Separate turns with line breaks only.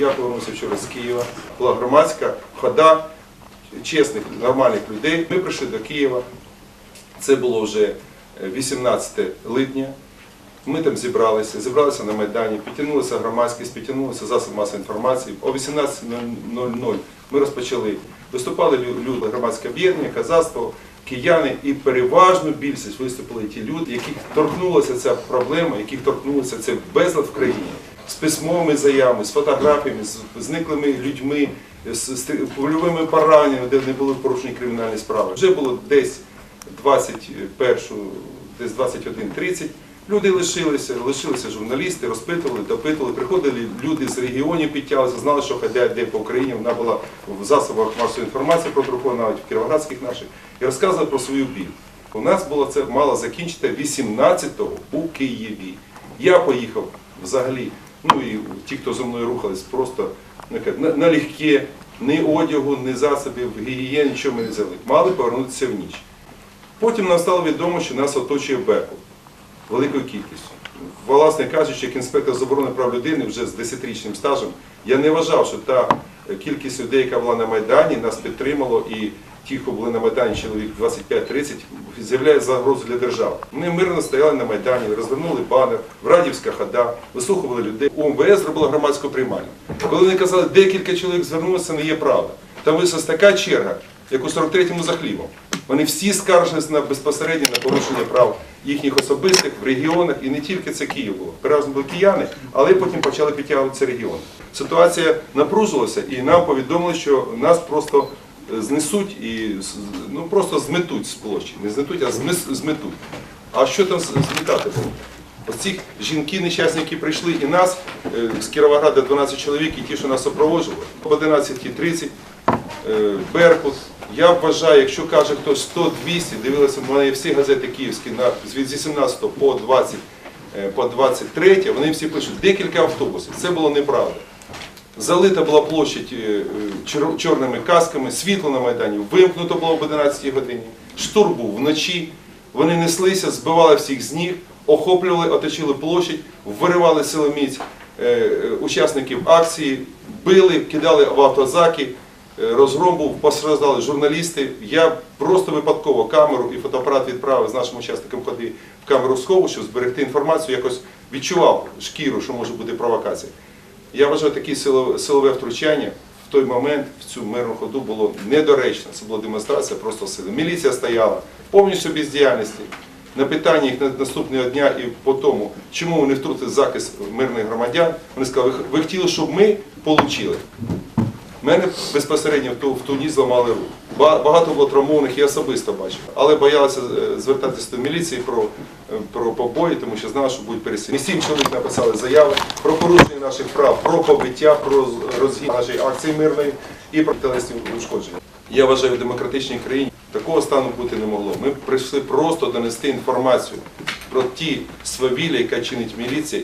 Я повернувся вчора з Києва. Була громадська хода чесних, нормальних людей. Ми прийшли до Києва. Це було вже е, 18 липня. Ми там зібралися, зібралися на Майдані, підтягнулася громадськість, підтягнулися засоби масової інформації. О 18.00 ми розпочали. Виступали люди, громадське об'єднання, казацтво, кияни і переважну більшість виступили ті люди, яких торкнулася ця проблема, яких торкнулося це безлад в країні. З письмовими заявами, з фотографіями, з зниклими людьми, з, польовими пораненнями, де не були порушені кримінальні справи. Вже було десь 21, десь 21.30. Люди лишилися, лишилися журналісти, розпитували, допитували. Приходили люди з регіонів, підтягувалися, знали, що ходять де по Україні. Вона була в засобах масової інформації про Трухо, навіть в кіровоградських наших, і розказували про свою біль. У нас було це мало закінчити 18-го у Києві. Я поїхав взагалі, ну і ті, хто зі мною рухались, просто на- ні одягу, ні засобів, гігієни, нічого ми не взяли. Мали повернутися в ніч. Потім нам стало відомо, що нас оточує Беркут великою кількістю. Власне кажучи, як інспектор з оборони прав людини вже з 10-річним стажем, я не вважав, що та кількість людей, яка була на Майдані, нас підтримало і ті, хто були на Майдані, чоловік 25-30, з'являє загрозу для держави. Ми мирно стояли на Майдані, розвернули банер, Врадівська хода, вислухували людей. УМВС зробила громадську приймальну. Коли вони казали, декілька чоловік звернулося, не є правда. Там висилась така черга, як у 43-му за хлібом. Вони всі скаржились на безпосередньо на порушення прав їхніх особистих в регіонах, і не тільки це Київ було. Переважно були кияни, але потім почали підтягуватися регіони. Ситуація напружилася, і нам повідомили, що нас просто знесуть і ну, просто зметуть з площі. Не знесуть, а зметуть. А що там змітати було? Оці жінки нещасні, які прийшли, і нас е, з Кіровограда 12 чоловік, і ті, що нас супроводжували, об 11.30 е, Беркут. Я вважаю, якщо каже хтось 100-200, дивилися в мене всі газети київські від 18 по 20, е, по 23, вони всі пишуть декілька автобусів. Це було неправда. Залита була площадь е, чор- чорними касками, світло на Майдані вимкнуто було об 11 годині, штурм був вночі. Вони неслися, збивали всіх з ніг, охоплювали, оточили площадь, виривали силоміць е, е, учасників акції, били, кидали в автозаки, розгром був, постраждали журналісти. Я просто випадково камеру і фотоапарат відправив з нашим учасником ходи в камеру схову, щоб зберегти інформацію, якось відчував шкіру, що може бути провокація. Я вважаю, таке силове, втручання в той момент в цю мирну ходу було недоречно. Це була демонстрація просто сили. Міліція стояла повністю без діяльності. На питання їх наступного дня і по тому, чому вони втрутили захист мирних громадян, вони сказали, ви, хотіли, щоб ми отримали. Мене безпосередньо в ту ніч зламали руку. Ба- Багато було травмованих, я особисто бачив. Але боялися е, звертатися до міліції про, е, про побої, тому що знали, що будуть переслідування. Сім чоловік написали заяви про порушення наших прав, про побиття, про роз- розгін нашої акції мирної і про телесні ушкодження. Я вважаю, в демократичній країні такого стану бути не могло. Ми прийшли просто донести інформацію про ті свавілля, яка чинить міліція.